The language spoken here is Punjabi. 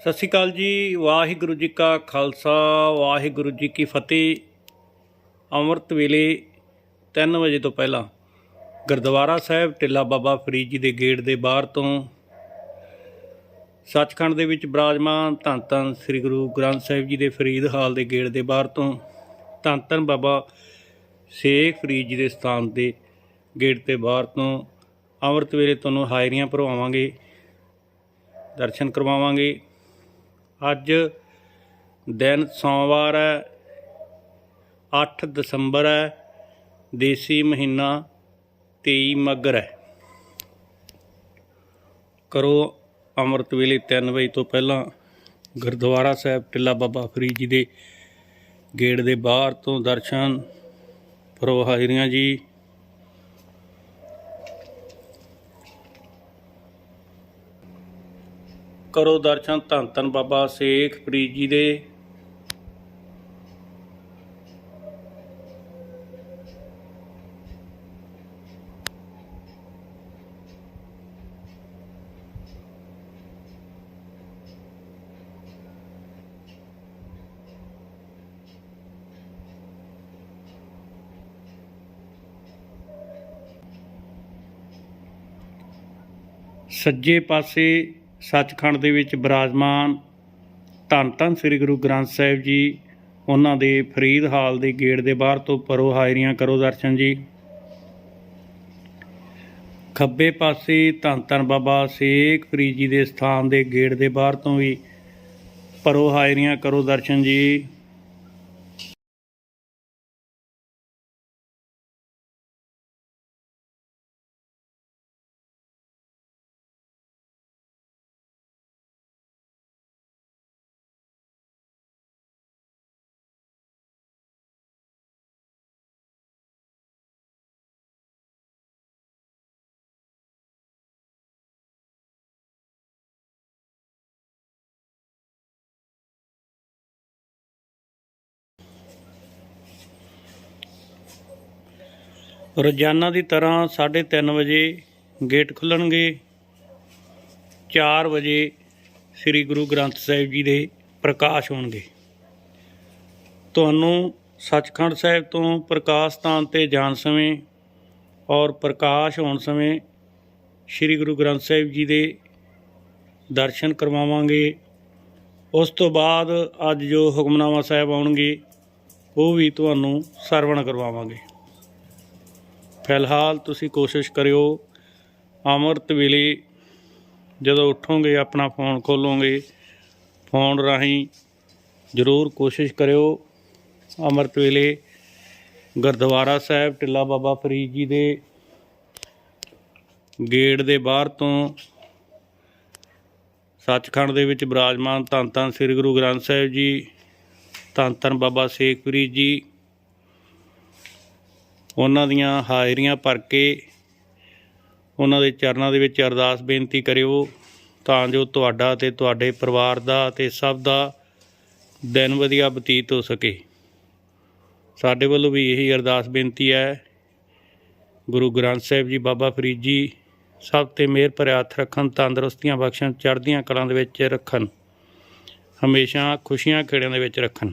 ਸਤਿ ਸ਼੍ਰੀ ਅਕਾਲ ਜੀ, ਵਾਹਿਗੁਰੂ ਜੀ ਕਾ ਖਾਲਸਾ, ਵਾਹਿਗੁਰੂ ਜੀ ਕੀ ਫਤਿਹ। ਅੰਮ੍ਰਿਤ ਵੇਲੇ 3 ਵਜੇ ਤੋਂ ਪਹਿਲਾਂ ਗੁਰਦੁਆਰਾ ਸਾਹਿਬ ਟਿੱਲਾ ਬਾਬਾ ਫਰੀਦ ਜੀ ਦੇ ਗੇਟ ਦੇ ਬਾਹਰ ਤੋਂ ਸੱਚਖੰਡ ਦੇ ਵਿੱਚ ਬਰਾਜਮਾਨ ਧੰਨ ਧੰਨ ਸ੍ਰੀ ਗੁਰੂ ਗ੍ਰੰਥ ਸਾਹਿਬ ਜੀ ਦੇ ਫਰੀਦ ਹਾਲ ਦੇ ਗੇਟ ਦੇ ਬਾਹਰ ਤੋਂ ਧੰਨ ਧੰਨ ਬਾਬਾ ਸ਼ੇਖ ਫਰੀਦ ਜੀ ਦੇ ਸਥਾਨ ਦੇ ਗੇਟ ਦੇ ਬਾਹਰ ਤੋਂ ਅੰਮ੍ਰਿਤ ਵੇਲੇ ਤੁਹਾਨੂੰ ਹਾਜ਼ਰੀਆਂ ਭਰਵਾਵਾਂਗੇ, ਦਰਸ਼ਨ ਕਰਵਾਵਾਂਗੇ। ਅੱਜ ਦਿਨ ਸੋਮਵਾਰ ਹੈ 8 ਦਸੰਬਰ ਹੈ, ਦੇਸੀ ਮਹੀਨਾ 23 ਮੱਘਰ ਹੈ। ਕਰੋ ਅੰਮ੍ਰਿਤ ਵੇਲੇ 3 ਵਜੇ ਤੋਂ ਪਹਿਲਾਂ ਗੁਰਦੁਆਰਾ ਸਾਹਿਬ ਟਿੱਲਾ ਬਾਬਾ ਫਰੀਦ ਜੀ ਦੇ ਗੇਟ ਦੇ ਬਾਹਰ ਤੋਂ ਦਰਸ਼ਨ। ਕਰੋ ਹਾਜ਼ਰੀਆਂ ਜੀ ਕਰੋ ਦਰਸ਼ਨ ਧੰਨ ਧੰਨ ਬਾਬਾ ਸ਼ੇਖ ਫਰੀਦ ਜੀ ਦੇ। ਸੱਜੇ ਪਾਸੇ ਸੱਚਖੰਡ ਦੇ ਵਿੱਚ ਬਿਰਾਜਮਾਨ ਧੰਨ ਧੰਨ ਸ੍ਰੀ ਗੁਰੂ ਗ੍ਰੰਥ ਸਾਹਿਬ ਜੀ, ਉਹਨਾਂ ਦੇ ਫਰੀਦ ਹਾਲ ਦੇ ਗੇਟ ਦੇ ਬਾਹਰ ਤੋਂ ਪਰੋ ਹਾਜ਼ਰੀਆਂ ਕਰੋ ਦਰਸ਼ਨ ਜੀ। ਖੱਬੇ ਪਾਸੇ ਧੰਨ ਧੰਨ ਬਾਬਾ ਸ਼ੇਖ ਫਰੀਦ ਜੀ ਦੇ ਸਥਾਨ ਦੇ ਗੇਟ ਦੇ ਬਾਹਰ ਤੋਂ ਵੀ ਪਰੋ ਹਾਜ਼ਰੀਆਂ ਕਰੋ ਦਰਸ਼ਨ ਜੀ। ਰੋਜ਼ਾਨਾ ਦੀ ਤਰ੍ਹਾਂ 3:30 ਵਜੇ ਗੇਟ ਖੁੱਲਣਗੇ। 4 ਵਜੇ ਸ੍ਰੀ ਗੁਰੂ ਗ੍ਰੰਥ ਸਾਹਿਬ ਜੀ ਦੇ ਪ੍ਰਕਾਸ਼ ਹੋਣਗੇ। ਤੁਹਾਨੂੰ ਸੱਚਖੰਡ ਸਾਹਿਬ ਤੋਂ ਪ੍ਰਕਾਸ਼ ਸਥਾਨ ਤੇ ਜਾਣ ਸਮੇਂ ਔਰ ਪ੍ਰਕਾਸ਼ ਹੋਣ ਸਮੇਂ ਸ੍ਰੀ ਗੁਰੂ ਗ੍ਰੰਥ ਸਾਹਿਬ ਜੀ ਦੇ ਦਰਸ਼ਨ ਕਰਵਾਵਾਂਗੇ। ਉਸ ਤੋਂ ਬਾਅਦ ਅੱਜ ਜੋ ਹੁਕਮਨਾਮਾ ਸਾਹਿਬ ਆਉਣਗੇ, ਉਹ ਵੀ ਤੁਹਾਨੂੰ ਸਰਵਣ ਕਰਵਾਵਾਂਗੇ। ਫਿਲਹਾਲ ਤੁਸੀਂ ਕੋਸ਼ਿਸ਼ ਕਰਿਓ ਅੰਮ੍ਰਿਤ ਵੇਲੇ ਜਦੋਂ ਉੱਠੋਗੇ, ਆਪਣਾ ਫੋਨ ਖੋਲੋਗੇ, ਫੋਨ ਰਾਹੀਂ ਜ਼ਰੂਰ ਕੋਸ਼ਿਸ਼ ਕਰਿਓ ਅੰਮ੍ਰਿਤ ਵੇਲੇ ਗੁਰਦੁਆਰਾ ਸਾਹਿਬ, ਟਿੱਲਾ ਬਾਬਾ ਫਰੀਦ ਜੀ ਦੇ ਗੇਟ ਦੇ ਬਾਹਰ ਤੋਂ ਸੱਚਖੰਡ ਦੇ ਵਿੱਚ ਬਿਰਾਜਮਾਨ ਧੰਨ ਧੰਨ ਸ੍ਰੀ ਗੁਰੂ ਗ੍ਰੰਥ ਸਾਹਿਬ ਜੀ, ਧੰਨ ਧੰਨ ਬਾਬਾ ਸ਼ੇਖ ਫਰੀਦ ਜੀ ਉਹਨਾਂ ਦੀਆਂ ਹਾਜ਼ਰੀਆਂ ਭਰ ਕੇ ਉਹਨਾਂ ਦੇ ਚਰਨਾਂ ਦੇ ਵਿੱਚ ਅਰਦਾਸ ਬੇਨਤੀ ਕਰਿਓ ਤਾਂ ਜੋ ਤੁਹਾਡਾ ਤੇ ਤੁਹਾਡੇ ਪਰਿਵਾਰ ਦਾ ਤੇ ਸਭ ਦਾ ਦਿਨ ਵਧੀਆ ਬਤੀਤ ਹੋ ਸਕੇ। ਸਾਡੇ ਵੱਲੋਂ ਵੀ ਇਹੀ ਅਰਦਾਸ ਬੇਨਤੀ ਹੈ। ਗੁਰੂ ਗ੍ਰੰਥ ਸਾਹਿਬ ਜੀ, ਬਾਬਾ ਫਰੀਦ ਜੀ, ਸਭ ਤੇ ਮਿਹਰ ਭਰਿਆ ਹੱਥ ਰੱਖਣ, ਤੰਦਰੁਸਤੀਆਂ ਬਖਸ਼ਣ, ਚੜ੍ਹਦੀਆਂ ਕਲਾਂ ਦੇ ਵਿੱਚ ਰੱਖਣ, ਹਮੇਸ਼ਾ ਖੁਸ਼ੀਆਂ ਖੇੜਿਆਂ ਦੇ ਵਿੱਚ ਰੱਖਣ।